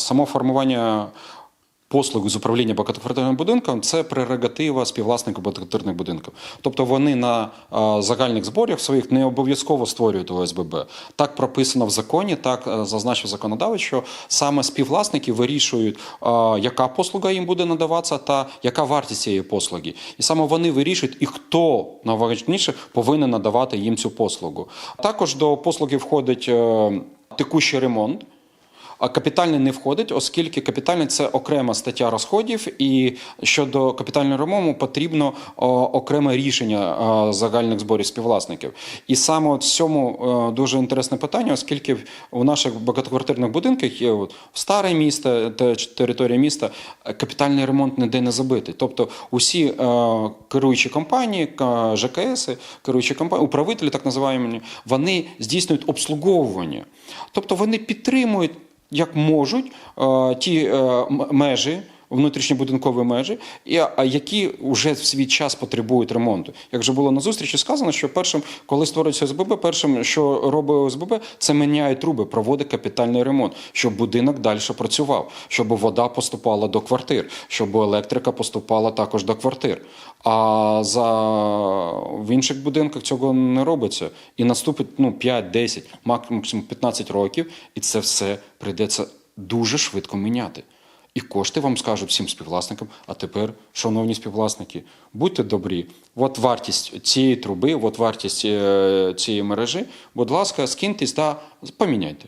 Само формування послуг з управління багатоквартирним будинком це прерогатива співвласників багатоквартирних будинків. Тобто вони на загальних зборах своїх не обов'язково створюють ОСББ. Так прописано в законі, так е, зазначив законодавець, що саме співвласники вирішують, яка послуга їм буде надаватися та яка вартість цієї послуги. І саме вони вирішують, і хто найважливіше повинен надавати їм цю послугу. Також до послуги входить е, текущий ремонт. А капітальний не входить, оскільки капітальний це окрема стаття розходів, і щодо капітального ремонту потрібно окреме рішення загальних зборів співвласників. І саме от цьому е, дуже інтересне питання, оскільки у наших багатоквартирних будинках є от, старе місто територія міста, е, капітальний ремонт ніде не забитий. Тобто усі е, керуючі компанії, ЖКС, керуючі компанії, управителі, так називаємо, вони здійснюють обслуговування. Тобто вони підтримують як можуть е, ті е, межі. Внутрішньобудинкові межі, і, які вже в свій час потребують ремонту. Як вже було на зустрічі сказано, що першим, коли створюється ОСББ, першим, що робить ОСББ, це міняє труби, проводить капітальний ремонт, щоб будинок далі працював, щоб вода поступала до квартир, щоб електрика поступала також до квартир. А за в інших будинках цього не робиться. І наступить ну, 5, 10, максимум 15 років, і це все прийдеться дуже швидко міняти. І кошти вам скажуть всім співвласникам. А тепер, шановні співвласники, будьте добрі. От вартість цієї труби, от вартість е, цієї мережі, будь ласка, скиньтесь та поміняйте.